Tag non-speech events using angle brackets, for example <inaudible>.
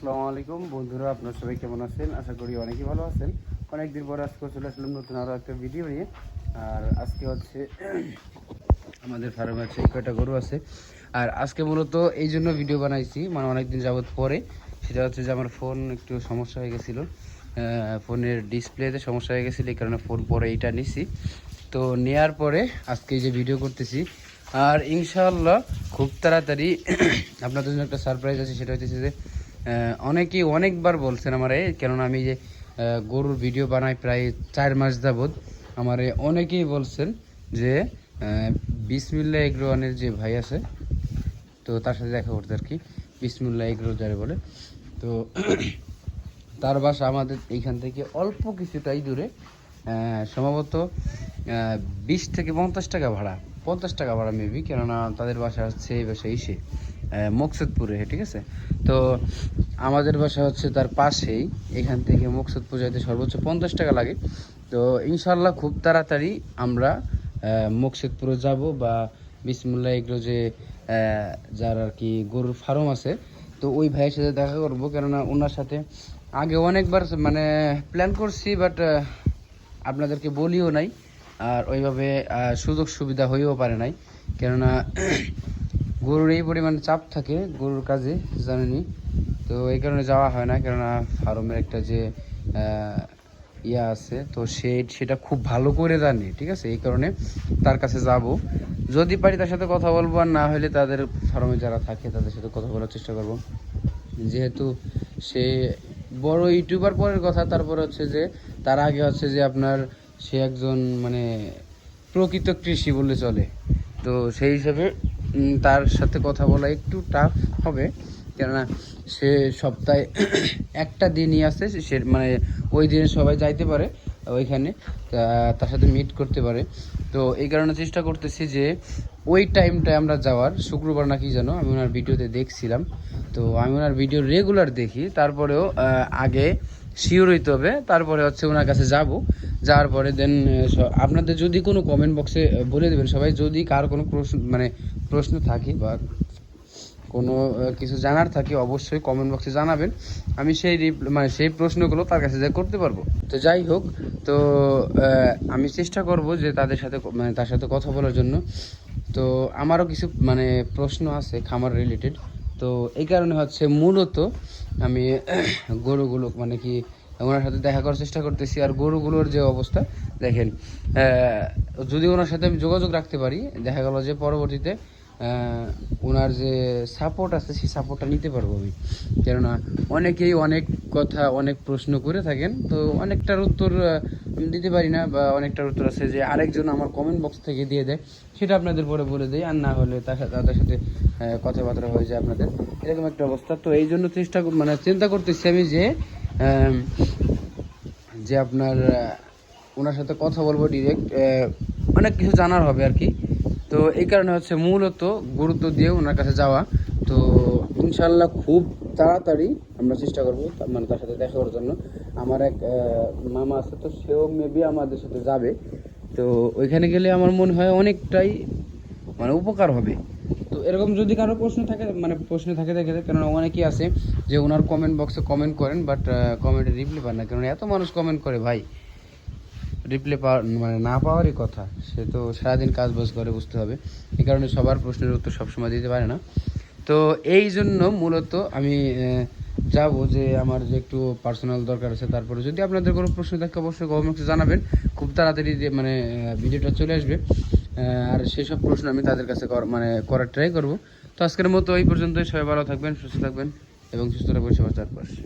আসসালামু আলাইকুম। বন্ধুরা, আপনারা সবাই কেমন আছেন? আশা করি অনেকেই ভালো আছেন। অনেকদিন পরে আজকে চলে আসলাম নতুন আরও একটা ভিডিও নিয়ে। আর আজকে হচ্ছে <clears throat> আমাদের ফার্মে হচ্ছে কয়টা গরু আছে। আর আজকে মূলত এই জন্য ভিডিও বানাইছি মানে অনেকদিন যাবৎ পরে। সেটা হচ্ছে যে আমার ফোন একটু সমস্যা হয়ে গেছিল। ফোনের ডিসপ্লেতে সমস্যা হয়ে গেছিল, এই কারণে ফোন পরে এইটা নিছি। তো নেয়ার পরে আজকে যে ভিডিও করতেছি। আর ইনশাআল্লাহ খুব তাড়াতাড়ি <clears throat> আপনাদের জন্য একটা সারপ্রাইজ আছে, সেটা হচ্ছে যে অনেকেই অনেকবার বলছেন আমার, কেননা আমি যে গরুর ভিডিও বানাই প্রায় চার মাস যাবৎ, আমার অনেকেই বলছেন যে বিসমিল্লা এগ্রোয়ানের যে ভাই আছে, তো তার সাথে দেখা করতে আর কি বিসমুল্লাহ এগ্রো যারে বলে। তো <clears throat> তার বাসা আমাদের এইখান থেকে অল্প কিছুটাই দূরে সম্ভবত বিশ থেকে পঞ্চাশ টাকা ভাড়া, পঞ্চাশ টাকা ভাড়া মেবি, কেননা তাদের বাসা হচ্ছে এই বাসা ইসে মকসুদপুরে, ঠিক আছে? তো আমাদের বাসা হচ্ছে তার পাশেই। এখান থেকে মকসুদপুর যাইতে সর্বোচ্চ পঞ্চাশ টাকা লাগে। তো ইনশাল্লাহ খুব তাড়াতাড়ি আমরা মকসুদপুরে যাব বা বিসমুল্লাহ এগুলো যে যার আর কি গরুর ফার্ম আছে। তো ওই ভাইয়ের সাথে দেখা করব। কেননা ওনার সাথে আগে অনেকবার মানে প্ল্যান করছি বাট আপনাদেরকে বলিও নাই। আর ওইভাবে সুযোগ সুবিধা হয়েও পারে নাই। কেননা গরুর এই পরিমাণ চাপ থাকে গরুর কাজে জানেনি তো এই কারণে যাওয়া হয় না, কেননা ফার্মের একটা যে ইয়া আছে, তো সে, সেটা খুব ভালো করে জানে, ঠিক আছে? এই কারণে তার কাছে যাব। যদি পারি তার সাথে কথা বলব, আর না হলে তাদের ফার্মে যারা থাকে তাদের সাথে কথা বলার চেষ্টা করব। যেহেতু সে বড় ইউটিউবার পরের কথা, তারপরে হচ্ছে যে, তার আগে হচ্ছে যে আপনার সে একজন মানে প্রকৃত কৃষি বললে চলে। তো সেই হিসাবে তার সাথে কথা বলা একটু টাফ হবে। কেননা সে সপ্তাহে <coughs> একটা দিনই আছে, সে মানে ওই দিনে সবাই যাইতে পারে ওইখানে তার সাথে মিট করতে পারে। তো এই কারণে চেষ্টা করতেছি যে ওই টাইমটায় আমরা যাওয়ার। শুক্রবার নাকি যেন আমি ওনার ভিডিওতে দেখছিলাম। তো আমি ওনার ভিডিও রেগুলার দেখি, তারপরেও আগে শিওর হইতে হবে, তারপরে হচ্ছে ওনার কাছে যাব। যাওয়ার পরে দেন আপনাদের যদি কোনো কমেন্ট বক্সে বলে দেবেন সবাই। যদি কার কোনো প্রশ্ন মানে প্রশ্ন থাকে বা কোনো কিছু জানার থাকে, অবশ্যই কমেন্ট বক্সে জানাবেন। আমি সেই মানে সেই প্রশ্নগুলো তার কাছে যা করতে পারব। তো যাই হোক, তো আমি চেষ্টা করব যে তাদের সাথে মানে তার সাথে কথা বলার জন্য। তো আমারও কিছু মানে প্রশ্ন আছে খামার রিলেটেড তো এই কারণে হচ্ছে মূলত আমি গরুগুলো মানে কি ওনার সাথে দেখা করার চেষ্টা করতেছি। আর গরুগুলোর যে অবস্থা, দেখেন যদি ওনার সাথে আমি যোগাযোগ রাখতে পারি, দেখা গেল যে পরবর্তীতে ওনার যে সাপোর্ট আছে, সেই সাপোর্টটা নিতে পারব আমি। কেননা, অনেকেই অনেক কথা, অনেক প্রশ্ন করে থাকেন। তো অনেকটার উত্তর আমি দিতে পারি না, বা অনেকটার উত্তর আছে যে আরেকজন আমার কমেন্ট বক্স থেকে দিয়ে দেয়। সেটা আপনাদের পরে বলে দেয় আর না হলে তার সাথে- তাদের সাথে কথাবার্তা হয়ে যায় আপনাদের। এরকম একটা অবস্থা। তো এই জন্য চেষ্টা মানে চিন্তা করতেছি আমি যে যে আপনার ওনার সাথে কথা বলব ডিরেক্ট অনেক কিছু জানার হবে আর কি। তো এই কারণে হচ্ছে মূলত গুরুত্ব দিয়ে ওনার কাছে যাওয়া। তো ইনশাল্লাহ খুব তাড়াতাড়ি আমরা চেষ্টা করব মানে তার সাথে দেখা করার জন্য। আমার এক মামা আছে তো সেও মেবি আমাদের সাথে যাবে। তো ওইখানে গেলে আমার মনে হয় অনেকটাই মানে উপকার হবে। এরকম যদি কারও প্রশ্ন থাকে মানে প্রশ্ন থাকে দেখে কেননা অনেকেই আছে যে ওনার কমেন্ট বক্সে কমেন্ট করেন বাট কমেন্টে রিপ্লাই পান না। কারণ এত মানুষ কমেন্ট করে, ভাই। রিপ্লাই পাওয়ার মানে না পাওয়ারই কথা। সে তো সারাদিন কাজ বাজ করে, বুঝতে হবে। এই কারণে সবার প্রশ্নের উত্তর সবসময় দিতে পারে না। তো এই জন্য মূলত আমি যাব যে আমার যে একটু পার্সোনাল দরকার আছে, তারপরে যদি আপনাদের কোনো প্রশ্ন থাকে, অবশ্যই কমেন্টসে জানাবেন। খুব তাড়াতাড়ি মানে ভিডিওটা চলে আসবে। আর সেসব প্রশ্ন আমি তাদের কাছে মানে করার ট্রাই করব। তো আজকের মতো এই পর্যন্তই। সবাই ভালো থাকবেন, সুস্থ থাকবেন এবং সুস্থ থাকবেন সবার চারপাশে।